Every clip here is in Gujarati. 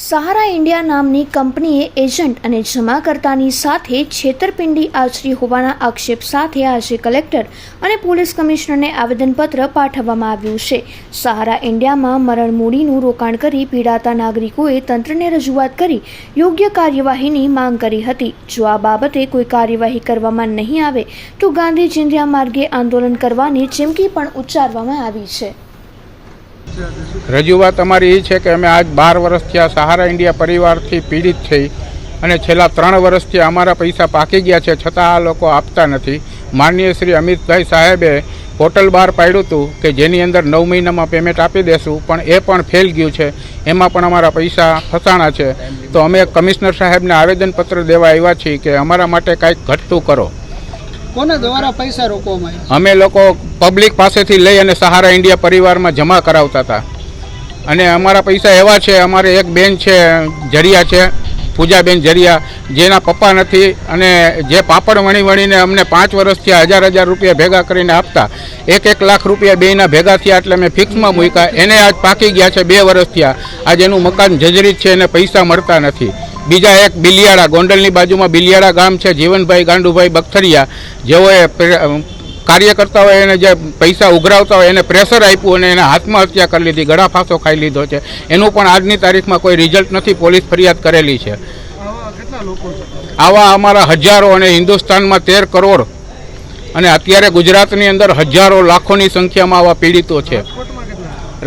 સહારા ઇન્ડિયા નામની કંપનીએ એજન્ટ અને જમાકર્તાની સાથે છેતરપિંડી આચરી હોવાના આક્ષેપ સાથે આજે કલેક્ટર અને પોલીસ કમિશનરને આવેદનપત્ર પાઠવવામાં આવ્યું છે. સહારા ઇન્ડિયામાં મરણ મૂડીનું રોકાણ કરી પીડાતા નાગરિકોએ તંત્રને રજૂઆત કરી યોગ્ય કાર્યવાહીની માંગ કરી હતી. જો આ બાબતે કોઈ કાર્યવાહી કરવામાં નહીં આવે, તો ગાંધી ચિંધ્યા માર્ગે આંદોલન કરવાની ચીમકી પણ ઉચ્ચારવામાં આવી છે. રજૂઆત અમારી એ છે કે અમે આજ બાર વર્ષથી આ સહારા ઇન્ડિયા પરિવારથી પીડિત થઈ અને છેલ્લા ત્રણ વર્ષથી અમારા પૈસા પાકી ગયા છે, છતાં આ લોકો આપતા નથી. માનનીય શ્રી અમિતભાઈ સાહેબે પોર્ટલ બહાર પાડ્યું હતું કે જેની અંદર નવ મહિનામાં પેમેન્ટ આપી દેશું, પણ એ પણ ફેલ ગયું છે. એમાં પણ અમારા પૈસા ફસાણા છે. તો અમે કમિશનર સાહેબને આવેદનપત્ર દેવા આવ્યા છીએ કે અમારા માટે કાંઈક ઘટતું કરો. કોના દ્વારા પૈસા રોકવામાં આવ્યા? અમે લોકો પબ્લિક પાસેથી લઈ અને સહારા ઇન્ડિયા પરિવારમાં જમા કરાવતા હતા. અને અમારા પૈસા એવા છે, અમારે એક બેન છે, જરિયા છે, પૂજાબેન જરિયા, જેના પપ્પા નથી અને જે પાપડ વણી વણીને અમને પાંચ વર્ષથી હજાર હજાર રૂપિયા ભેગા કરીને આપતા, એક એક લાખ રૂપિયા બેના ભેગા થયા એટલે મેં ફિક્સમાં મૂક્યા. એને આજ પાકી ગયા છે બે વર્ષ થયા. આજ એનું મકાન જજરીત છે, એને પૈસા મળતા નથી. બીજા એક બિલિયાળા ગોંડલની બાજુમાં બિલિયાળા ગામ છે જીવનભાઈ ગાંડુભાઈ બખથરિયા. જેઓએ કાર્યકર્તા કાર્યકર્તાઓએ એને જે પૈસા ઉઘરાવતા હોય એને પ્રેશર આપ્યું અને એને આત્મહત્યા કરી લીધી ગળા ફાંસો ખાઈ લીધો છે. એનું પણ આજની તારીખમાં કોઈ રિઝલ્ટ નથી પોલીસ ફરિયાદ કરેલી છે. આવા અમારા હજારો અને હિન્દુસ્તાનમાં તેર કરોડ અને અત્યારે ગુજરાતની અંદર હજારો લાખોની સંખ્યામાં આવા પીડિતો છે. રાજકોટમાં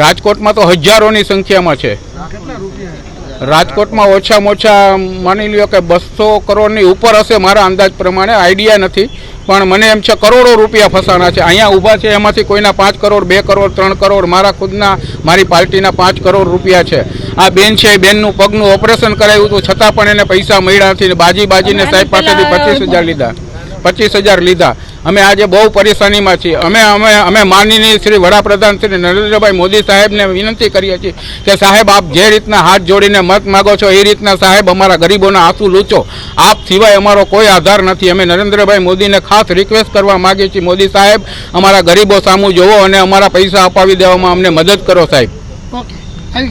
રાજકોટમાં તો હજારોની સંખ્યામાં છે. કેટલા રૂપિયા? રાજકોટમાં ઓછામાં ઓછા માની લ્યો કે બસો કરોડની ઉપર હશે મારા અંદાજ પ્રમાણે આઈડિયા નથી. પણ મને એમ છે કરોડો રૂપિયા ફસાણા છે. અહીંયા ઊભા છે એમાંથી કોઈના પાંચ કરોડ બે કરોડ ત્રણ કરોડ મારા ખુદના મારી પાર્ટીના પાંચ કરોડ રૂપિયા છે. આ બેન છે બેનનું પગનું ઓપરેશન કરાવ્યું હતું છતાં પણ એને પૈસા મળ્યા નથી બાજી બાજીને સાહેબ પાસેથી પચીસ હજાર લીધા. પચીસ હજાર લીધા. અમે આજે બહુ પરેશાનીમાં છીએ. અમે અમે અમે માનનીય શ્રી વડાપ્રધાન શ્રી નરેન્દ્રભાઈ મોદી સાહેબને વિનંતી કરીએ છીએ કે સાહેબ, આપ જે રીતના હાથ જોડીને મત માગો છો, એ રીતના સાહેબ અમારા ગરીબોના આંસુ લૂચો આપ સિવાય અમારો કોઈ આધાર નથી. અમે નરેન્દ્રભાઈ મોદીને ખાસ રિક્વેસ્ટ કરવા માગીએ છીએ. મોદી સાહેબ, અમારા ગરીબો સામું જોવો અને અમારા પૈસા અપાવી દેવામાં અમને મદદ કરો સાહેબ.